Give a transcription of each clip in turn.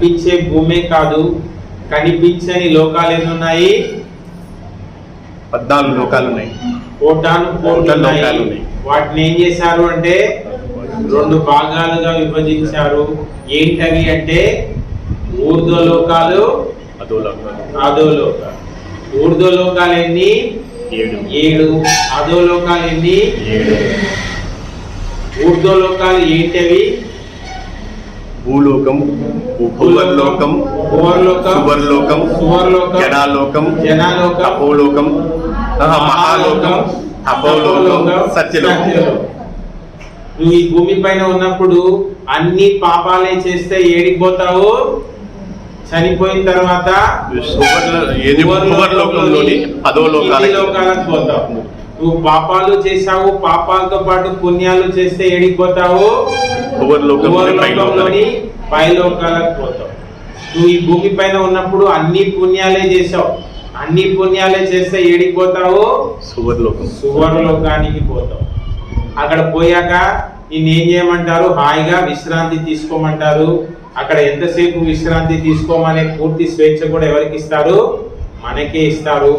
కనిపించే భూమే కాదు. కనిపించని లోకాలు ఎన్ని ఉన్నాయి పద్నాలుగు లోకాలు ఉన్నాయి కోటాను కోట్లు కోట్ల ఉన్నాయి. లోకాలు ఉన్నాయి. వాటిని ఏం చేశారు అంటే రెండు భాగాలుగా విభజించారు. ఏంటవి అంటే ఊర్ధ్వ లోకాలు అధో లోకాలు. ఊర్ధ్వ లోకాలు. ఎన్ని ఏడు. ఏడు. అధో లోకాలు ఎన్ని ఏడు. ఊర్ధ్వ లోకాలు ఏంటవి? భూలోకం భూవర్లోకం సువర్లోకం జనాలోకం జనాలోకం అపోలోకం ఆహా, మహాలోకం అపోలోకం సత్యలోకం. నువ్వు ఈ భూమి పైన ఉన్నప్పుడు అన్ని పాపాలే చేస్తే ఏడికి పోతావు? చనిపోయిన తర్వాత పదో లోకాలకు పోతావు. నువ్వు పాపాలు చేసావు పాపాలతో పాటు పుణ్యాలు చేస్తే ఏడికి పోతావు భూవర్లోకంలోని పై భూవర్లోకంలోని లోకాలకి పై లోకాలకు పోతావు. నువ్వు ఈ భూమి పైన ఉన్నప్పుడు అన్ని పుణ్యాలే చేసావు అన్ని పుణ్యాలే చేస్తే ఏడికి పోతావు సువర్లోకం. సువర్లోకానికి పోతావు. అక్కడ పోయాక నిన్ను చేయమంటారు? హాయిగా విశ్రాంతి తీసుకోమంటారు. అక్కడ ఎంతసేపు విశ్రాంతి తీసుకోమనే పూర్తి స్వేచ్ఛ కూడా ఎవరికి ఇస్తారు? మనకే ఇస్తారు.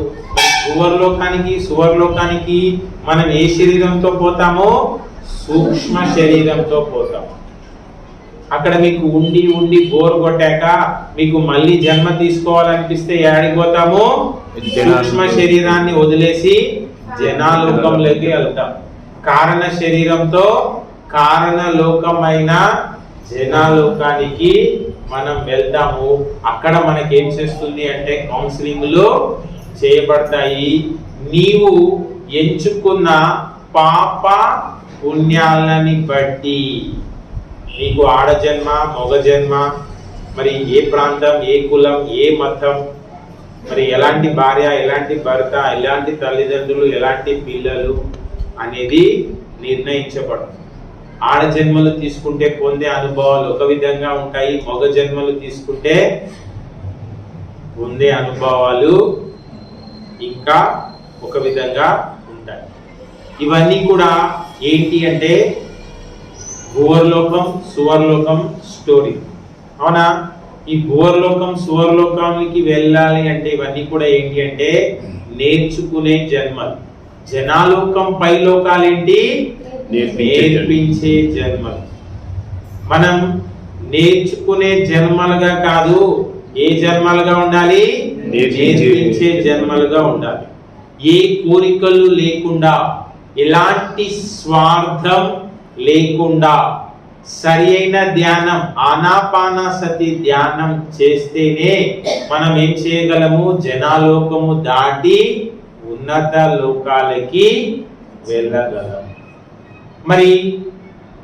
సువర్లోకానికి సువర్లోకానికి మనం ఏ శరీరంతో పోతామో? సూక్ష్మ శరీరంతో పోతాం. అక్కడ మీకు ఉండి ఉండి బోర్ కొట్టాక మీకు మళ్ళీ జన్మ తీసుకోవాలనిపిస్తే ఏడిపోతాము సూక్ష్మ శరీరాన్ని వదిలేసి జనాలోకంలోకి వెళ్తాం. కారణ శరీరంతో కారణ లోకమైన జనాలోకానికి మనం వెళ్తాము. అక్కడ మనకి ఏం చేస్తుంది అంటే కౌన్సిలింగ్లు చేయబడతాయి. నీవు ఎంచుకున్న పాప పుణ్యాలని బట్టి నీకు ఆడ జన్మ మగ జన్మ మరి ఏ ప్రాంతం ఏ కులం ఏ మతం మరి ఎలాంటి భార్య ఎలాంటి భర్త ఎలాంటి తల్లిదండ్రులు ఎలాంటి పిల్లలు అనేది నిర్ణయించబడుతుంది ఆడ జన్మలు తీసుకుంటే పొందే అనుభవాలు ఒక విధంగా ఉంటాయి. మగ జన్మలు తీసుకుంటే పొందే అనుభవాలు ఇంకా ఒక విధంగా ఉంటాయి. ఇవన్నీ కూడా ఏంటి అంటే భూవర్లోకం సువర్లోకం స్టోరీ. అవునా? ఈ భూవర్లోకం సువర్లోకానికి వెళ్ళాలి అంటే ఇవన్నీ కూడా ఏంటి అంటే నేర్చుకునే జన్మలు. జనాలోకం పై లోకాలు ఏంటి? నేర్పించే జన్మలు. మనం నేర్చుకునే జన్మలుగా కాదు ఏ జన్మలుగా ఉండాలి? నేర్పించే- జన్మలుగా ఉండాలి. ఏ కోరికలు లేకుండా ఎలాంటి స్వార్థం లేకుండా సరి అయిన ధ్యానం ఆనాపాన సతి ధ్యానం చేస్తేనే మనం ఏం చేయగలము? జనాలోకము దాటి ఉన్నత లోకాలకి వెళ్ళగలం. మరి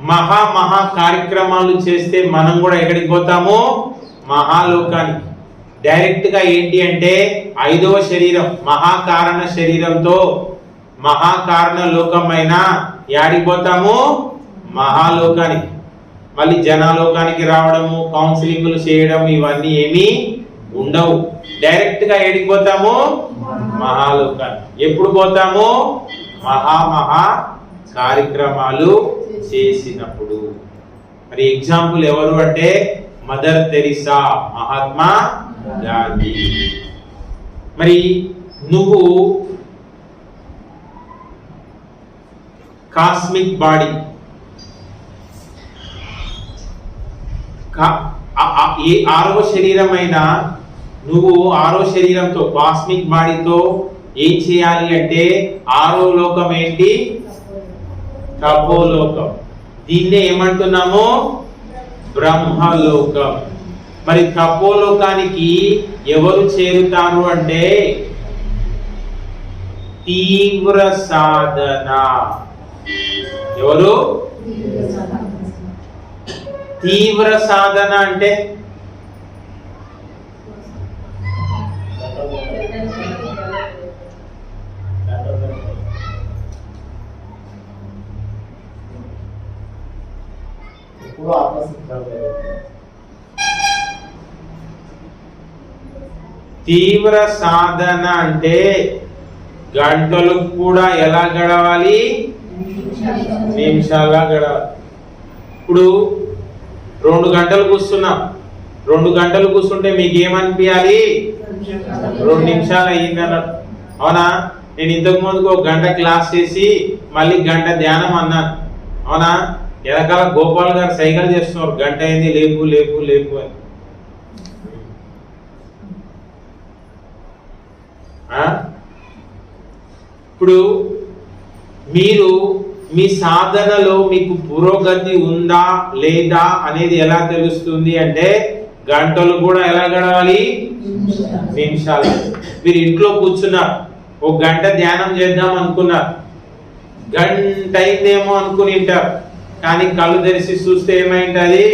మహా మహా కార్యక్రమాలు చేస్తే మనం కూడా ఎక్కడికి పోతాము? మహాలోకానికి. డైరెక్ట్గా ఏంటి అంటే ఐదవ శరీరం మహాకారణ శరీరంతో మహాకారణ లోకమైన యాడికి పోతాము మహాలోకానికి. మళ్ళీ జనాలోకానికి రావడము కౌన్సిలింగ్లు చేయడం ఇవన్నీ ఏమీ ఉండవు. డైరెక్ట్గా ఏడికి పోతాము మహాలోకానికి. ఎప్పుడు పోతాము? మహా మహా కార్యక్రమాలు చేసినప్పుడు. మరి ఎగ్జాంపుల్ ఎవరు అంటే మదర్ తెరిసా మహాత్మా గాంధీ. మరి నువ్వు కాస్మిక్ బాడీ. కా- ఆ- ఏ నువ్వు ఆరో శరీరంతో కాస్మిక్ బాడీతో ఏం చేయాలి అంటే ఆరో లోకం ఏంటి? తపోలోకం. దీన్నే ఏమంటున్నాము? బ్రహ్మలోకం. మరి తపోలోకానికి ఎవరు చేరుతారు అంటే తీవ్ర సాధన. ఎవరు? తీవ్ర సాధన. అంటే ఎప్పుడు ఆత్మసిద్ధం తీవ్ర సాధన అంటే గంటలు కూడా ఎలా గడవాలి? నిమిషాలా గడవాలి. ఇప్పుడు రెండు గంటలు కూర్చున్నాం. రెండు గంటలు కూర్చుంటే మీకు ఏమనిపించాలి రెండు నిమిషాలు అయ్యింది అన్నాడు అవునా? నేను ఇంతకు ముందుకు ఒక గంట క్లాస్ చేసి మళ్ళీ గంట ధ్యానం అన్నాను. అవునా? ఎనకాల గోపాల్ గారు సైకిల్ చేస్తున్నారు. గంట అయింది లేపు లేపు లేపు అని. ఇప్పుడు మీరు మీ సాధనలో మీకు పురోగతి ఉందా లేదా అనేది ఎలా తెలుస్తుంది అంటే గంటలు కూడా ఎలా గడవాలి? నిమిషాలు. మీరు ఇంట్లో కూర్చున్నారు. ఒక గంట ధ్యానం చేద్దాం అనుకున్నారు. గంట అయిందేమో అనుకుని ఉంటారు. కానీ కళ్ళు తెరిచి చూస్తే ఏమైంటది?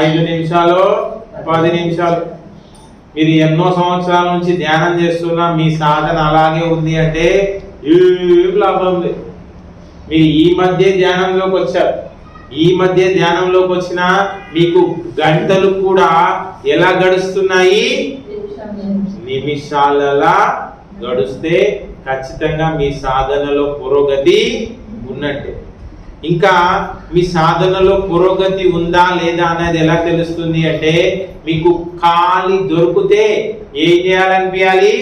ఐదు నిమిషాలు పది నిమిషాలు. మీరు ఎన్నో సంవత్సరాల నుంచి ధ్యానం చేస్తున్నా మీ సాధన అలాగే ఉంది అంటే ఏం లాభం లేదు మీరు ఈ మధ్య ధ్యానంలోకి వచ్చారు. ఈ మధ్య ధ్యానంలోకి వచ్చిన మీకు గంటలు కూడా ఎలా గడుస్తున్నాయి? నిమిషాలలా గడుస్తే ఖచ్చితంగా మీ సాధనలో పురోగతి ఉన్నట్టే. ఇంకా మీ సాధనలో పురోగతి ఉందా లేదా అనేది ఎలా తెలుస్తుంది అంటే మీకు ఖాళీ దొరికితే ఏం చేయాలనిపించాలి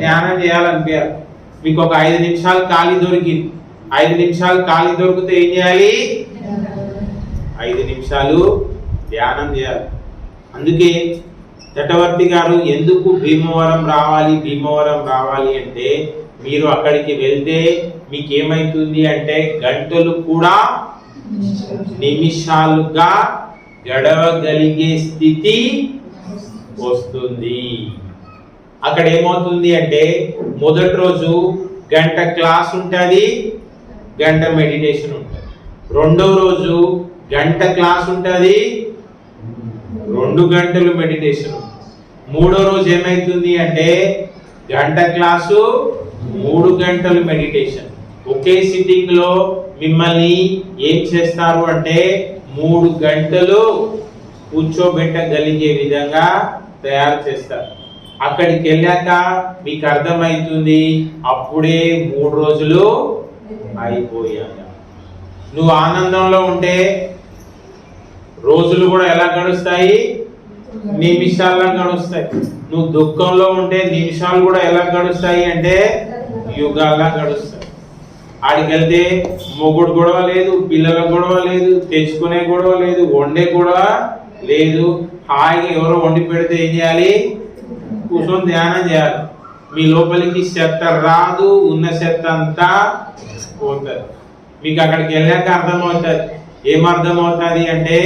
ధ్యానం చేయాలనిపించాలి మీకు ఒక ఐదు నిమిషాలు ఖాళీ దొరికింది. ఐదు నిమిషాలు ఖాళీ దొరికితే ఏం చేయాలి? ఐదు నిమిషాలు ధ్యానం చేయాలి. అందుకే చటవర్తి గారు ఎందుకు భీమవరం రావాలి భీమవరం రావాలి అంటే మీరు అక్కడికి వెళ్తే మీకేమైతుంది అంటే గంటలు కూడా నిమిషాలుగా గడవగలిగే స్థితి వస్తుంది. అక్కడ ఏమవుతుంది అంటే మొదటి రోజు గంట క్లాస్ ఉంటుంది గంట మెడిటేషన్ ఉంటుంది. రెండో రోజు గంట క్లాస్ ఉంటుంది రెండు గంటలు మెడిటేషన్ మూడో రోజు ఏమైతుంది అంటే గంట క్లాసు మూడు గంటలు మెడిటేషన్ ఒకే సిట్టింగ్లో మిమ్మల్ని ఏం చేస్తారు అంటే మూడు గంటలు కూర్చోబెట్టగలిగే విధంగా తయారు చేస్తారు. అక్కడికి వెళ్ళాక మీకు అర్థమవుతుంది అప్పుడే మూడు రోజులు అయిపోయాక. నువ్వు ఆనందంలో ఉంటే రోజులు కూడా ఎలా గడుస్తాయి? నిమిషాల్లో గడుస్తాయి. నువ్వు దుఃఖంలో ఉంటే నిమిషాలు కూడా ఎలా గడుస్తాయి అంటే యుగాలా గడుస్తాయి ఆడికి వెళ్తే మొగుడు గొడవ లేదు పిల్లల గొడవ లేదు తెచ్చుకునే గొడవ లేదు వండే గొడవ లేదు. హాయిగా ఎవరో వండి పెడితే ఏం చేయాలి? కూర్చొని ధ్యానం చేయాలి. మీ లోపలికి చెత్త రాదు ఉన్న చెత్త అంతా పోతుంది. మీకు అక్కడికి వెళ్ళాక అర్థమవుతుంది. ఏం అర్థమవుతుంది అంటే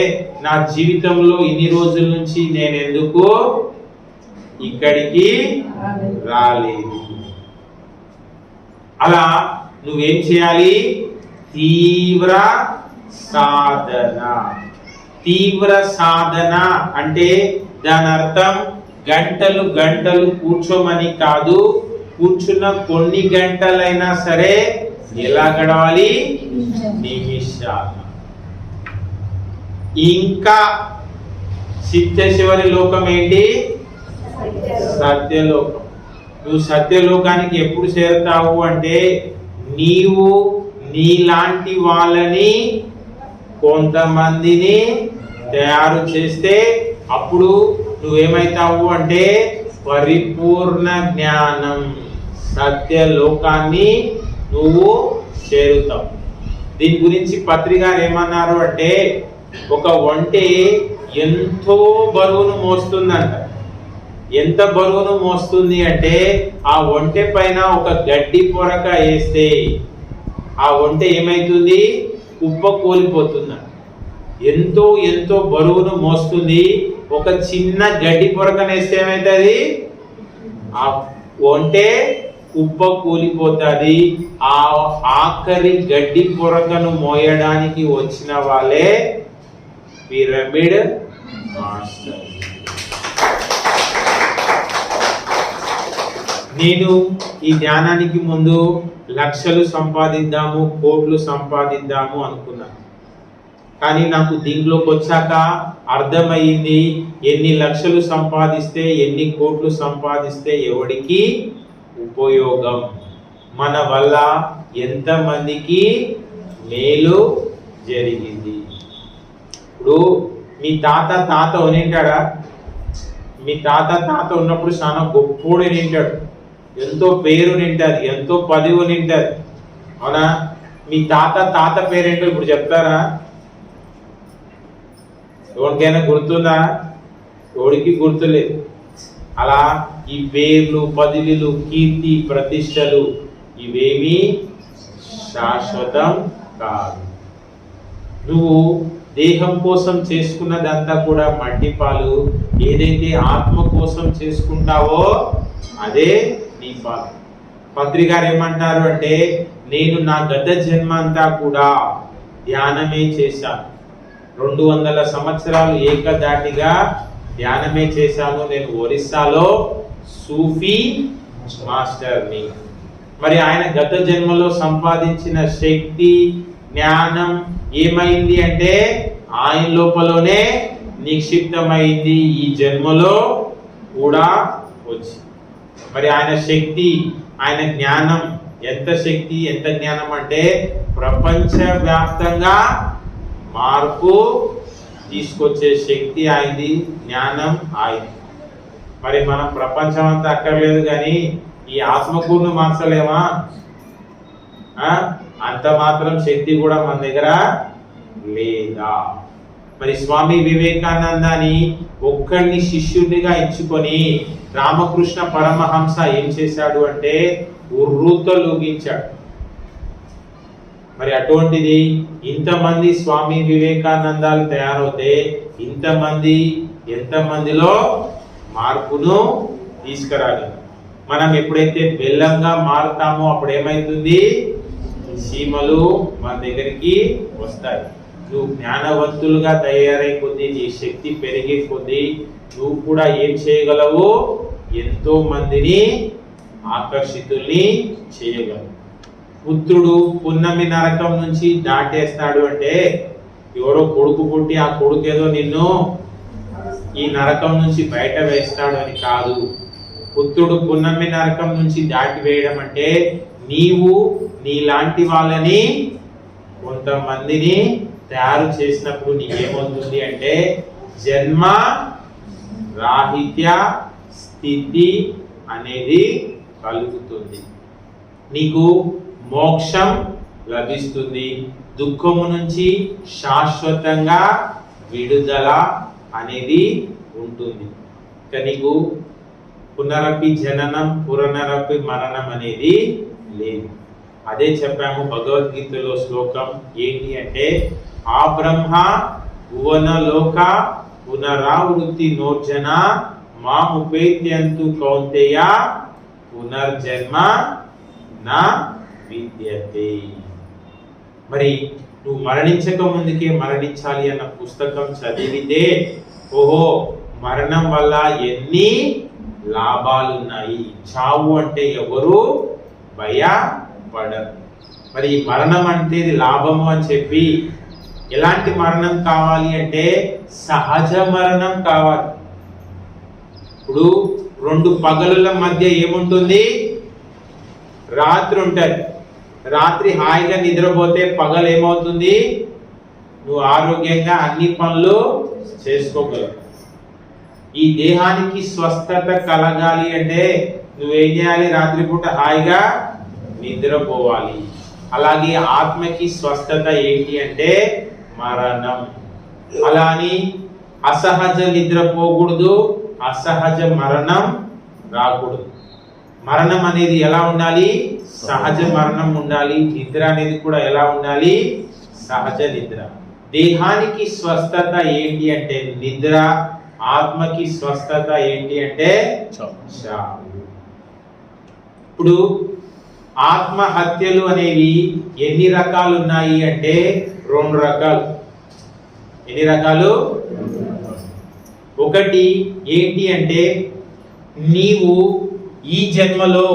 నా జీవితంలో ఇన్ని రోజుల నుంచి నేను ఎందుకు ఇక్కడికి రాలేదు. అలా నువ్వేం చేయాలి? తీవ్ర సాధన. తీవ్ర సాధన అంటే దాని అర్థం గంటలు గంటలు కూర్చోమని కాదు కూర్చున్న కొన్ని గంటలైనా సరే ఎలా గడవాలి? నిమిషాలు ఇంకా సిద్ధ చివరి లోకం ఏంటి? సత్యలోకం. నువ్వు సత్యలోకానికి ఎప్పుడు చేరుతావు అంటే నీవు నీలాంటి వాళ్ళని కొంతమందిని తయారు చేస్తే అప్పుడు నువ్వేమైతావు అంటే పరిపూర్ణ జ్ఞానం సత్యలోకాన్ని నువ్వు చేరుతావు. దీని గురించి పత్రిక ఏమన్నారు అంటే ఒక ఒంటి ఎంతో బరువును మోస్తుందంట. ఎంత బరువును మోస్తుంది అంటే ఆ ఒంటె పైన ఒక గడ్డి పొరక వేస్తే ఆ ఒంటె ఏమైతుంది? కుప్ప కోలిపోతుంద. ఎంతో ఎంతో బరువును మోస్తుంది. ఒక చిన్న గడ్డి పొరకను వేస్తే ఏమవుతుంది ఆ ఒంటే కుప్ప కూలిపోతుంది. ఆ ఆఖరి గడ్డి పొరకను మోయడానికి వచ్చిన వాళ్ళే పిరమిడ్ మాస్టర్. నేను ఈ ధ్యానానికి ముందు లక్షలు సంపాదిద్దాము కోట్లు సంపాదిద్దాము అనుకున్నాను. కానీ నాకు దీంట్లోకి వచ్చాక అర్థమయ్యింది ఎన్ని లక్షలు సంపాదిస్తే ఎన్ని కోట్లు సంపాదిస్తే ఎవడికి ఉపయోగం? మన వల్ల ఎంతమందికి మేలు జరిగింది? ఇప్పుడు మీ తాత తాత ఉనింటాడా మీ తాత తాత ఉన్నప్పుడు చాలా గొప్పోడు నింటాడు ఎంతో పేరు నింటది ఎంతో పదివు నింటది అవునా? మీ తాత తాత పేరేంటో ఇప్పుడు చెప్తారా? ఎవరికైనా గుర్తుందా? ఎవరికి గుర్తులేదు. అలా ఈ పేర్లు పదిలీలు కీర్తి ప్రతిష్టలు ఇవేమీ శాశ్వతం కాదు. నువ్వు దేహం కోసం చేసుకున్నదంతా కూడా మట్టి పాలు. ఏదైతే ఆత్మ కోసం చేసుకుంటావో అదే నీ పాలు పత్రి గారు ఏమంటారు అంటే నేను నా గత జన్మ అంతా కూడా ధ్యానమే చేశాను. రెండు వందల సంవత్సరాలు ఏకదాటిగా ధ్యానమే చేశాను. నేను ఒరిస్సాలో సూఫీ మాస్టర్ని. మరి ఆయన గత జన్మలో సంపాదించిన శక్తి జ్ఞానం ఏమైంది అంటే ఆయన లోపలనే నిక్షిప్తమైంది. ఈ జన్మలో కూడా వచ్చి మరి ఆయన శక్తి ఆయన జ్ఞానం ఎంత శక్తి ఎంత జ్ఞానం అంటే ప్రపంచ వ్యాప్తంగా మార్పు తీసుకొచ్చే శక్తి ఆయనది జ్ఞానం ఆయనది. మరి మనం ప్రపంచం అంతా అక్కర్లేదు కానీ ఈ ఆత్మకూరును మార్చలేమా? అంత మాత్రం శక్తి కూడా మన దగ్గర లేదా? మరి స్వామి వివేకానందాన్ని ఒక్కడిని శిష్యుడిగా ఎంచుకొని రామకృష్ణ పరమహంస ఏం చేశాడు అంటే ఉర్రూతో మరి అటువంటిది ఇంతమంది స్వామి వివేకానందాలు తయారవుతే ఇంతమంది ఎంతమందిలో మార్పును తీసుకురాలి? మనం ఎప్పుడైతే బెల్లంగా మారుతామో అప్పుడు ఏమైతుంది సీమలు మన దగ్గరికి వస్తాయి. నువ్వు జ్ఞానవంతులుగా తయారై కొద్దీ నీ శక్తి పెరిగే కొద్దీ నువ్వు కూడా ఏం చేయగలవు? ఎంతో మందిని ఆకర్షితుల్ని చేయగలరు పుత్రుడు పున్నమి నరకం నుంచి దాటేస్తాడు అంటే ఎవరో కొడుకు పుట్టి ఆ కొడుకు ఏదో నిన్ను ఈ నరకం నుంచి బయట వేస్తాడు అని కాదు. పుత్రుడు పున్నమి నరకం నుంచి దాటి వేయడం అంటే నీవు నీలాంటి వాళ్ళని కొంతమందిని తయారు చేసినప్పుడు నీకేమవుతుంది అంటే జన్మ రాహిత్య స్థితి అనేది కలుగుతుంది. నీకు మోక్షం లభిస్తుంది. దుఃఖము నుంచి శాశ్వతంగా విడుదల అనేది ఉంటుంది. ఇక నీకు పునరపి జననం పునరపి మరణం అనేది లేదు. అదే చెప్పాము భగవద్గీతలో శ్లోకం ఏంటి అంటే ఆ బ్రహ్మ భువన లోక పునరావృత్తి నోర్జన మా ఉపేత్యంతు కౌంతేయ పునర్జన్మ నా విద్యతే. మరి నువ్వు మరణించక ముందుకే మరణించాలి అన్న పుస్తకం చదివితే ఓహో మరణం వల్ల ఎన్ని లాభాలు ఉన్నాయి చావు అంటే ఎవరు? భయపడరు. మరి ఈ మరణం అంటే లాభము అని చెప్పి ఎలాంటి మరణం కావాలి అంటే సహజ మరణం కావాలి. ఇప్పుడు రెండు పగలుల మధ్య ఏముంటుంది? రాత్రి ఉంటుంది. రాత్రి హాయిగా నిద్రపోతే పగలు ఏమవుతుంది? నువ్వు ఆరోగ్యంగా అన్ని పనులు చేసుకోగలవు. ఈ దేహానికి స్వస్థత కలగాలి అంటే నువ్వేం చేయాలి? రాత్రిపూట హాయిగా నిద్రపోవాలి. అలాగే ఆత్మకి స్వస్థత ఏంటి అంటే మరణం. అలా అని అసహజ నిద్ర పోకూడదు. అసహజ మరణం రాకూడదు. మరణం అనేది ఎలా ఉండాలి? సహజ మరణం ఉండాలి. నిద్ర అనేది కూడా ఎలా ఉండాలి? సహజ నిద్ర. దేహానికి స్వస్థత ఏంటి అంటే నిద్ర ఆత్మకి స్వస్థత ఏంటి అంటే ఇప్పుడు ఆత్మహత్యలు అనేవి ఎన్ని రకాలు ఉన్నాయి అంటే రెండు రకాలు. ఎన్ని రకాలు? ఒకటి ఏంటి అంటే నీవు ఈ జన్మలో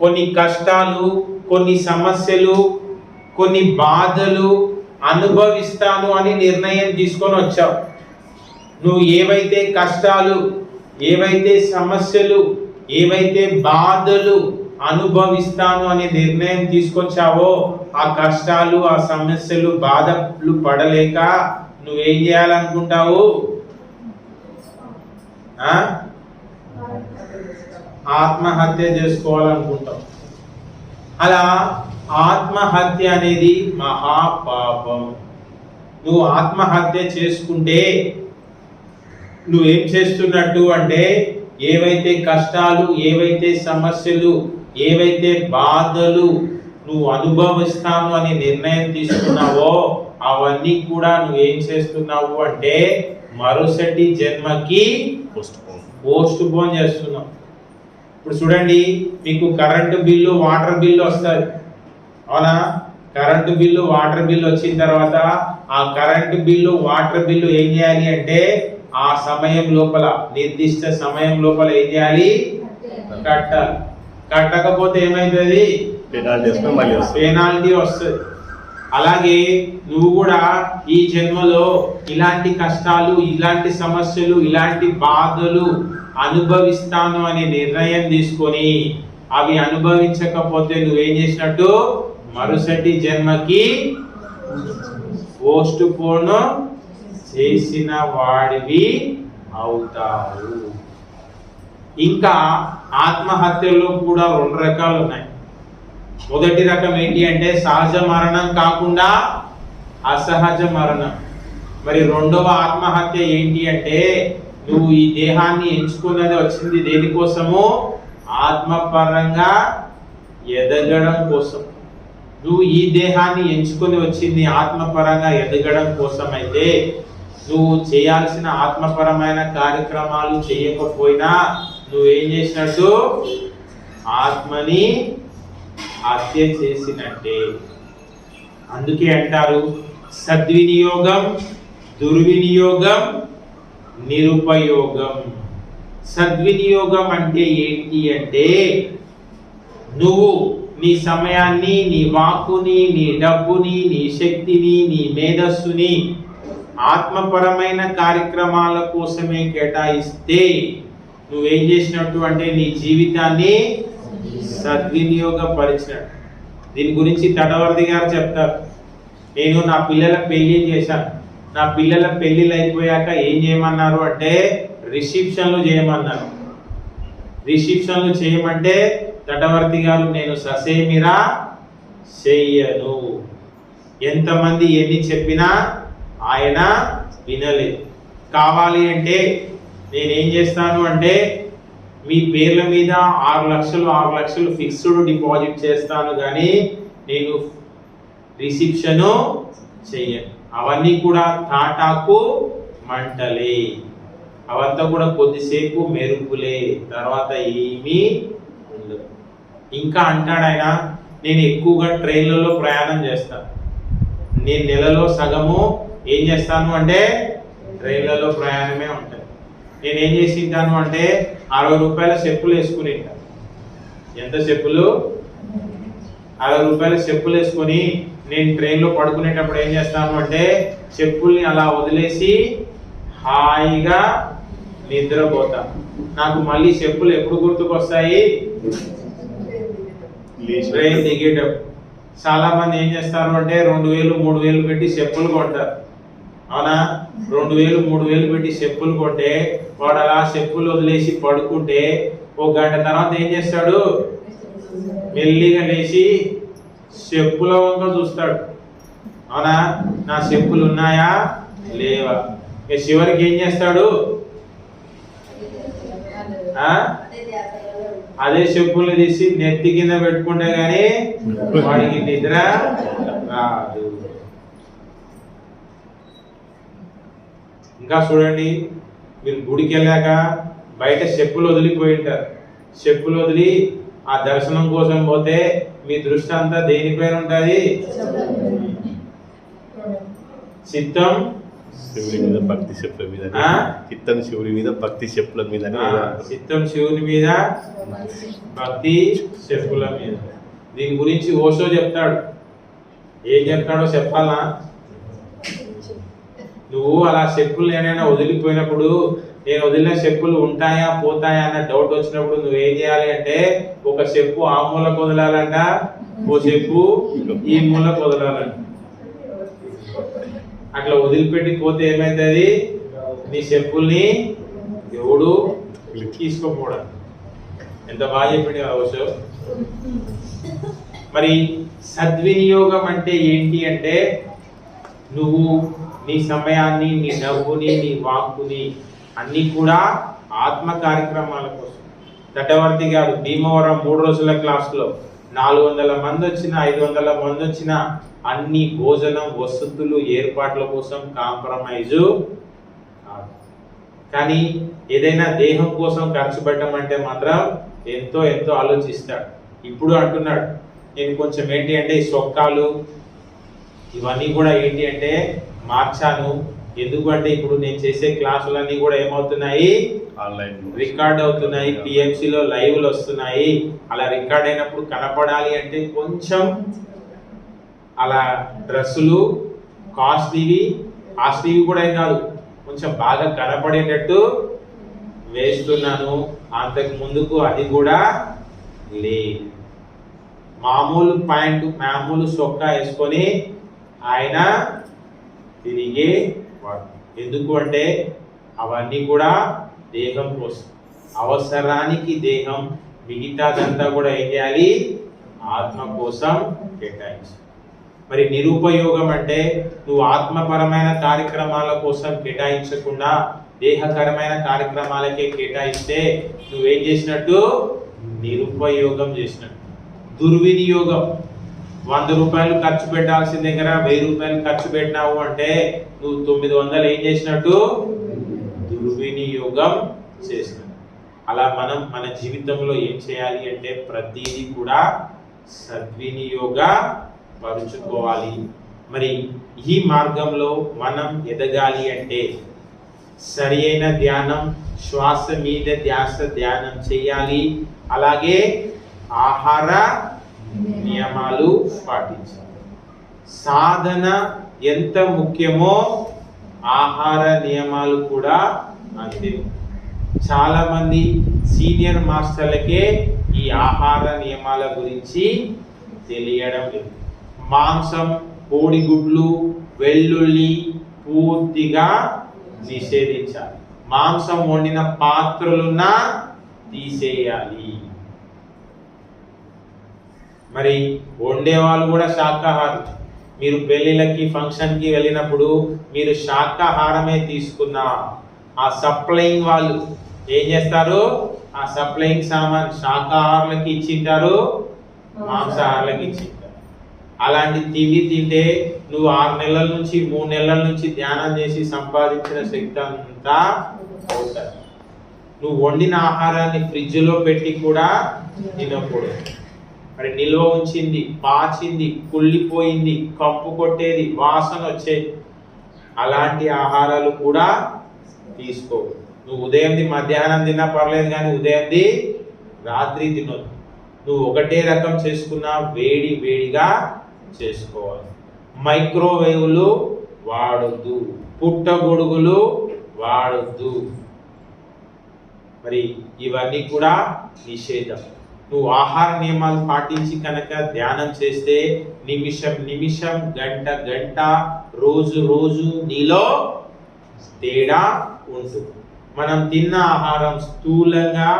కొన్ని కష్టాలు కొన్ని సమస్యలు కొన్ని బాధలు అనుభవిస్తాను అని నిర్ణయం తీసుకొని వచ్చావు. నువ్వు ఏవైతే కష్టాలు ఏవైతే సమస్యలు ఏవైతే బాధలు అనుభవిస్తాను అనే నిర్ణయం తీసుకొచ్చావో ఆ కష్టాలు ఆ సమస్యలు బాధలు పడలేక నువ్వేం చేయాలనుకుంటావు? ఆత్మహత్య చేసుకోవాలనుకుంటాం. అలా ఆత్మహత్య అనేది మహాపాపం. నువ్వు ఆత్మహత్య చేసుకుంటే నువ్వేం చేస్తున్నట్టు అంటే ఏవైతే కష్టాలు ఏవైతే సమస్యలు ఏవైతే బాధలు నువ్వు అనుభవిస్తాను అని నిర్ణయం తీసుకున్నావో అవన్నీ కూడా నువ్వేం చేస్తున్నావు అంటే మరుసటి జన్మకి పోస్ట్ పోన్ పోస్ట్ పోన్ చేస్తున్నాం. ఇప్పుడు చూడండి మీకు కరెంటు బిల్లు వాటర్ బిల్లు వస్తుంది అవునా? కరెంటు బిల్లు వాటర్ బిల్లు వచ్చిన తర్వాత ఆ కరెంటు బిల్లు వాటర్ బిల్లు ఏం చేయాలి అంటే ఆ సమయం లోపల నిర్దిష్ట సమయం లోపల ఏం చేయాలి? కట్టాలి. కట్టకపోతే ఏమైతుంది? పెనాల్టీ వస్తుంది. అలాగే నువ్వు కూడా ఈ జన్మలో ఇలాంటి కష్టాలు ఇలాంటి సమస్యలు ఇలాంటి బాధలు అనుభవిస్తాను అనే నిర్ణయం తీసుకొని అవి అనుభవించకపోతే నువ్వేం చేసినట్టు? మరుసటి జన్మకి పోస్ట్ పోన్ చేసిన వాడివి అవుతావు. ఇంకా ఆత్మహత్యల్లో కూడా రెండు రకాలు ఉన్నాయి. మొదటి రకం ఏంటి అంటే సహజ మరణం కాకుండా అసహజ మరణం. మరి రెండవ ఆత్మహత్య ఏంటి అంటే నువ్వు ఈ దేహాన్ని ఎంచుకున్నది వచ్చింది దేనికోసము? ఆత్మపరంగా ఎదగడం కోసం. నువ్వు ఈ దేహాన్ని ఎంచుకొని వచ్చింది ఆత్మపరంగా ఎదగడం కోసం అయితే నువ్వు చేయాల్సిన ఆత్మపరమైన కార్యక్రమాలు చేయకపోయినా నువ్వేం చేసినట్టు? ఆత్మని హత్య చేసినట్టే. అందుకే అంటారు సద్వినియోగం దుర్వినియోగం నిరుపయోగం. సద్వినియోగం అంటే ఏంటి అంటే నువ్వు నీ సమయాన్ని నీ వాక్కుని నీ డబ్బుని నీ శక్తిని నీ మేధస్సుని ఆత్మపరమైన కార్యక్రమాల కోసమే కేటాయిస్తే నువ్వేం చేసినట్టు అంటే నీ జీవితాన్ని సద్వినియోగపరిచినాడు దీని గురించి తటవర్ది గారు చెప్తారు. నేను నా పిల్లల పెళ్ళి చేశాను. నా పిల్లల పెళ్ళిలు అయిపోయాక ఏం చేయమన్నారు అంటే రిసెప్షన్లు చేయమన్నారు. రిసెప్షన్లు చేయమంటే తటవర్తి గారు నేను ససేమిరా చెయ్యను. ఎంతమంది ఎన్ని చెప్పినా ఆయన వినలేదు. కావాలి అంటే నేనేం చేస్తాను అంటే మీ పేర్ల మీద ఆరు లక్షలు ఆరు లక్షలు ఫిక్స్డ్ డిపాజిట్ చేస్తాను కానీ నేను రిసెప్షను చెయ్యను. అవన్నీ కూడా తాటాకు మంటలే. అవంతా కూడా కొద్దిసేపు మెరుపులే. తర్వాత ఏమీ ఉండదు ఇంకా అంటాడు ఆయన నేను ఎక్కువగా ట్రైన్లలో ప్రయాణం చేస్తాను. నేను నెలలో సగము ఏం చేస్తాను అంటే ట్రైన్లలో ప్రయాణమే ఉంటుంది నేను ఏం చేసి ఉంటాను అంటే అరవై రూపాయల చెప్పులు వేసుకుని ఎంత చెప్పులు? అరవై రూపాయల చెప్పులు వేసుకొని నేను ట్రైన్లో పడుకునేటప్పుడు ఏం చేస్తాను అంటే చెప్పుల్ని అలా వదిలేసి హాయిగా నిద్రపోతాను నాకు మళ్ళీ చెప్పులు ఎప్పుడు గుర్తుకొస్తాయి? ట్రైన్ దిగేటప్పుడు. చాలా మంది ఏం చేస్తారు అంటే రెండు వేలు మూడు వేలు పెట్టి చెప్పులు కొంటారు. అవునా? రెండు వేలు మూడు వేలు పెట్టి చెప్పులు కొంటే వాడు అలా చెప్పులు వదిలేసి పడుకుంటే ఒక గంట తర్వాత ఏం చేస్తాడు? మెల్లిగా లేచి చెప్పుల వంక చూస్తాడు. అవునా? నా చెప్పులు ఉన్నాయా? లేవా. ఇక చివరికి ఏం చేస్తాడు? అదే చెప్పుల్ని తీసి నెత్తి కింద పెట్టుకుంటే గానీ వాడికి నిద్ర రాదు. ఇంకా చూడండి మీరు గుడికి వెళ్ళాక బయట చెప్పులు వదిలిపోయి ఉంటారు. చెప్పులు వదిలి ఆ దర్శనం కోసం పోతే మీ దృష్టి అంతా దేనిపైన ఉంటుంది చిత్తం. శివుడి మీద భక్తి చెప్పుల మీద? చిత్తం శివుడి మీద భక్తి చెప్పుల మీద చిత్తం శివుని మీద భక్తి చెప్పుల మీద. దీని గురించి ఓషో చెప్తాడు. ఏం చెప్తాడో చెప్పాలా? నువ్వు అలా చెప్పులు ఏమైనా వదిలిపోయినప్పుడు నేను వదిలిన చెప్పులు ఉంటాయా పోతాయా అన్న డౌట్ వచ్చినప్పుడు నువ్వు ఏం చేయాలి అంటే ఒక చెప్పు ఆ మూలకు వదలాలంట ఓ చెప్పు ఈ మూలకు వదలాలంట. అట్లా వదిలిపెట్టి పోతే ఏమైతుంది? నీ చెప్పుల్ని ఎవడు తీసుకోపోవడం ఎంత బాగా చెప్పింది అవసరం మరి సద్వినియోగం అంటే ఏంటి అంటే నువ్వు నీ సమయాన్ని నీ డబ్బుని నీ వాక్కుని అన్ని కూడా ఆత్మ కార్యక్రమాల కోసం. దట్టవర్తి గారు భీమవరం మూడు రోజుల క్లాస్లో నాలుగు వందల మంది వచ్చిన ఐదు వందల మంది వచ్చిన అన్ని భోజనం వసతులు ఏర్పాట్ల కోసం కాంప్రమైజు కానీ ఏదైనా దేహం కోసం ఖర్చు పెట్టమంటే మాత్రం ఎంతో ఎంతో ఆలోచిస్తాడు. ఇప్పుడు అంటున్నాడు నేను కొంచెం ఏంటి అంటే ఈ సొక్కాలు ఇవన్నీ కూడా ఏంటి అంటే మార్చాను. ఎందుకంటే ఇప్పుడు నేను చేసే క్లాసులన్నీ కూడా ఏమవుతున్నాయి? ఆన్లైన్ రికార్డ్ అవుతున్నాయి. PMC లో లైవ్లు వస్తున్నాయి. అలా రికార్డ్ అయినప్పుడు కనపడాలి అంటే కొంచెం అలా డ్రెస్సులు కాస్ట్లీవి కాస్ట్లీవి కూడా ఏం కాదు. కొంచెం బాగా కనపడేటట్టు వేస్తున్నాను. అంతకు ముందుకు అది కూడా లేదు. మామూలు ప్యాంటు మామూలు సొక్కా వేసుకొని ఆయన తిరిగే ఎందుకు అంటే అవన్నీ కూడా దేహం కోసం. అవసరానికి దేహం మిగతాదంతా కూడా ఏం చేయాలి? ఆత్మ కోసం కేటాయించి మరి నిరుపయోగం అంటే నువ్వు ఆత్మపరమైన కార్యక్రమాల కోసం కేటాయించకుండా దేహకరమైన కార్యక్రమాలకే కేటాయిస్తే నువ్వేం చేసినట్టు? నిరుపయోగం చేసినట్టు. దుర్వినియోగం. వంద రూపాయలు ఖర్చు పెట్టాల్సిన దగ్గర వెయ్యి రూపాయలు ఖర్చు పెట్టినావు అంటే నువ్వు తొమ్మిది వందలు ఏం చేసినట్టు? దుర్వినియోగం చేసినట్టు అలా మనం మన జీవితంలో ఏం చేయాలి అంటే ప్రతిదీ కూడా సద్వినియోగ పరుచుకోవాలి. మరి ఈ మార్గంలో మనం ఎదగాలి అంటే సరి అయిన ధ్యానం శ్వాస మీద ధ్యాస ధ్యానం చేయాలి. అలాగే ఆహార నియమాలు పాటించాలి. సాధన ఎంత ముఖ్యమో ఆహార నియమాలు కూడా అంతే. చాలా మంది సీనియర్ మాస్టర్లకే ఈ ఆహార నియమాల గురించి తెలియడం లేదు. మాంసం కోడిగుడ్లు వెల్లుల్లి పూర్తిగా నిషేధించాలి. మాంసం వండిన పాత్రలున్న తీసేయాలి. మరి వండే వాళ్ళు కూడా శాకాహారం. మీరు పెళ్ళిళ్ళకి ఫంక్షన్కి వెళ్ళినప్పుడు మీరు శాకాహారమే తీసుకున్నా ఆ సప్లయింగ్ వాళ్ళు ఏం చేస్తారు? ఆ సప్లయింగ్ సామాన్ శాకాహారులకి ఇచ్చింటారు మాంసాహారులకి ఇచ్చింటారు. అలాంటి తిండి తింటే నువ్వు ఆరు నెలల నుంచి మూడు నెలల నుంచి ధ్యానం చేసి సంపాదించిన శక్తి అంతా పోతుంది. నువ్వు వండిన ఆహారాన్ని ఫ్రిడ్జ్లో పెట్టి కూడా తినకూడదు. మరి నిల్వ ఉంచింది పాచింది కుళ్ళిపోయింది కప్పు కొట్టేది వాసన వచ్చేది. అలాంటి ఆహారాలు కూడా తీసుకో. నువ్వు ఉదయంది మధ్యాహ్నం తిన్నా పర్లేదు కానీ ఉదయంది రాత్రి తినొద్దు. నువ్వు ఒకటే రకం చేసుకున్నా వేడి వేడిగా చేసుకోవాలి. మైక్రోవేవ్లు వాడొద్దు. పుట్టగొడుగులు వాడొద్దు. మరి ఇవన్నీ కూడా నిషేధం. నువ్వు ఆహార నియమాలు పాటించి కనుక ధ్యానం చేస్తే నిమిషం నిమిషం గంట గంట రోజు రోజు నీలో తేడా ఉంటుంది. మనం తిన్న ఆహారం స్థూలంగా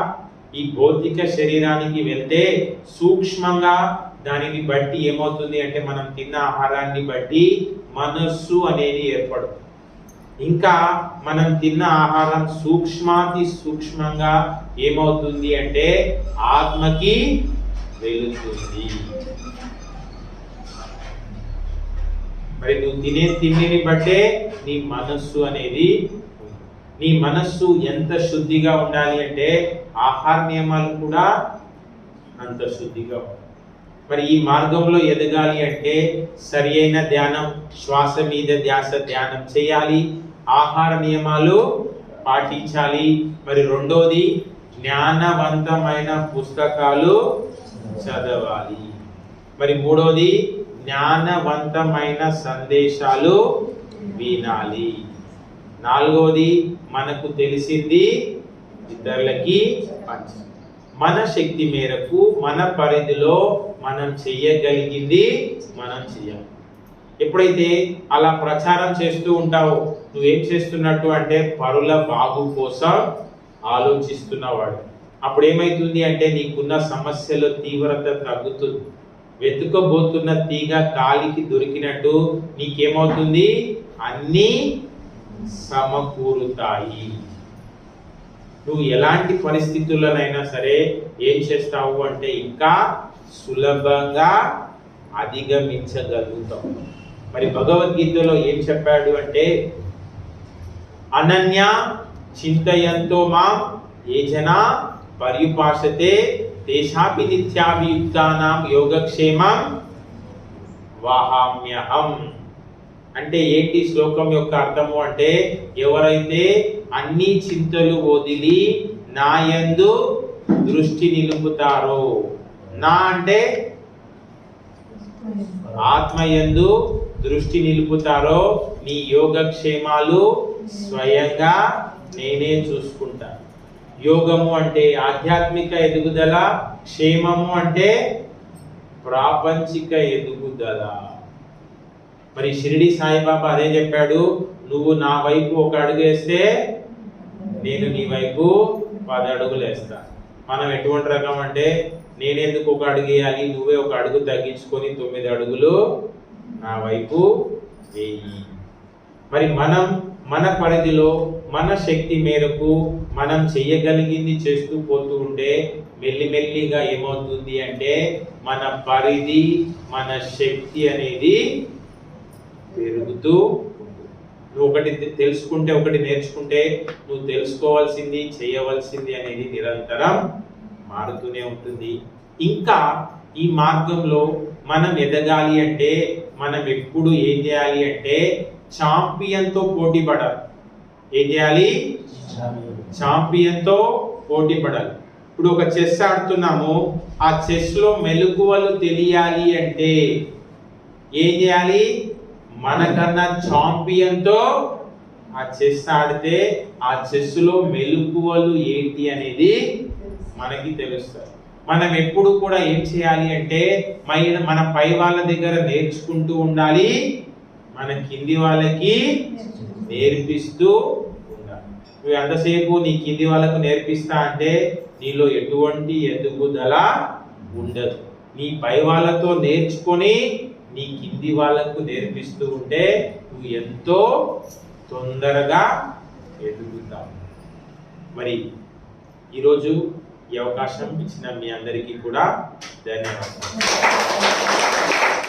ఈ భౌతిక శరీరానికి వెళ్తే సూక్ష్మంగా దానిని బట్టి ఏమవుతుంది అంటే మనం తిన్న ఆహారాన్ని బట్టి మనస్సు అనేది ఏర్పడుతుంది. ఇంకా మనం తిన్న ఆహారం సూక్ష్మాతి సూక్ష్మంగా ఏమవుతుంది అంటే ఆత్మకి వెలుతుంది మరి నువ్వు తినే తిండిని బట్టే నీ మనస్సు అనేది నీ మనస్సు ఎంత శుద్ధిగా ఉండాలి అంటే ఆహార నియమాలు కూడా అంత శుద్ధిగా ఉండాలి. మరి ఈ మార్గంలో ఎదగాలి అంటే సరి అయిన ధ్యానం శ్వాస మీద ధ్యాస ధ్యానం చేయాలి. ఆహార నియమాలు పాటించాలి. మరి రెండోది జ్ఞానవంతమైన పుస్తకాలు చదవాలి. మరి మూడోది జ్ఞానవంతమైన సందేశాలు వినాలి. నాలుగోది మనకు తెలిసింది ఇతరులకి పంచాలి మన శక్తి మేరకు మన పరిధిలో మనం చెయ్యగలిగింది మనం చేయాలి. ఎప్పుడైతే అలా ప్రచారం చేస్తూ ఉంటావో నువ్వేం చేస్తున్నట్టు అంటే పరుల బాగు కోసం ఆలోచిస్తున్నవాడు. అప్పుడు ఏమైతుంది అంటే నీకున్న సమస్యల తీవ్రత తగ్గుతుంది. వెతుకబోతున్న తీగ కాలికి దొరికినట్టు నీకేమవుతుంది? అన్నీ సమకూరుతాయి. నువ్వు ఎలాంటి పరిస్థితుల్లోనైనా సరే ఏం చేస్తావు అంటే ఇంకా సులభంగా అధిగమించగలుగుతావు. మరి భగవద్గీతలో ఏం చెప్పాడు అంటే అనన్య చింతయంతో మాం ఏ జన పర్యుపాసతే తేషాపి నిత్యాభియుక్తానాం యోగక్షేమం వాహామ్యహం. అంటే ఏంటి శ్లోకం యొక్క అర్థము అంటే ఎవరైతే అన్ని చింతలు వదిలి నాయందు దృష్టి నిలుపుతారో నా అంటే ఆత్మయందు దృష్టి నిలుపుతారో నీ యోగక్షేమాలు స్వయంగా నేనే చూసుకుంటా. యోగము అంటే ఆధ్యాత్మిక ఎదుగుదల క్షేమము అంటే ప్రాపంచిక ఎదుగుదల. మరి షిరిడి సాయిబాబా అదే చెప్పాడు నువ్వు నా వైపు ఒక అడుగు వేస్తే నేను నీ వైపు పది అడుగులు వేస్తా. మనం ఎటువంటి రకం అంటే నేనెందుకు ఒక అడుగు వేయాలి? నువ్వే ఒక అడుగు తగ్గించుకొని తొమ్మిది అడుగులు నా వైపు వేయి. మరి మనం మన పరిధిలో మన శక్తి మేరకు మనం చెయ్యగలిగింది చేస్తూ పోతూ ఉంటే మెల్లిమెల్లిగా ఏమవుతుంది అంటే మన పరిధి మన శక్తి అనేది పెరుగుతూ నువ్వు ఒకటి తెలుసుకుంటే ఒకటి నేర్చుకుంటే నువ్వు తెలుసుకోవాల్సింది చేయవలసింది అనేది నిరంతరం మారుతూనే ఉంటుంది. ఇంకా ఈ మార్గంలో మనం ఎదగాలి అంటే మనం ఎప్పుడు ఏం చేయాలి అంటే ఛాంపియన్తో పోటీ పడాలి. ఏం చేయాలి? ఛాంపియన్తో పోటీ పడాలి. ఇప్పుడు ఒక చెస్ ఆడుతున్నాము. ఆ చెస్లో మెలకువలు తెలియాలి అంటే ఏం చేయాలి? మనకన్నా ఛాంపియన్తో ఆ చెస్ ఆడితే ఆ చెస్లో మెలకువలు ఏంటి అనేది మనకి తెలుస్తుంది మనం ఎప్పుడు కూడా ఏం చేయాలి అంటే మన పై వాళ్ళ దగ్గర నేర్చుకుంటూ ఉండాలి. మన కింది వాళ్ళకి నేర్పిస్తూ ఉండాలి నువ్వు ఎంతసేపు నీ కింది వాళ్ళకు నేర్పిస్తా అంటే నీలో ఎటువంటి ఎదుగుదల ఉండదు. నీ పై వాళ్ళతో నేర్చుకొని నీ కింది వాళ్ళకు నేర్పిస్తూ ఉంటే నువ్వు ఎంతో తొందరగా ఎదుగుతావు. మరి ఈరోజు ఈ అవకాశం ఇచ్చిన మీ అందరికీ కూడా ధన్యవాదాలు.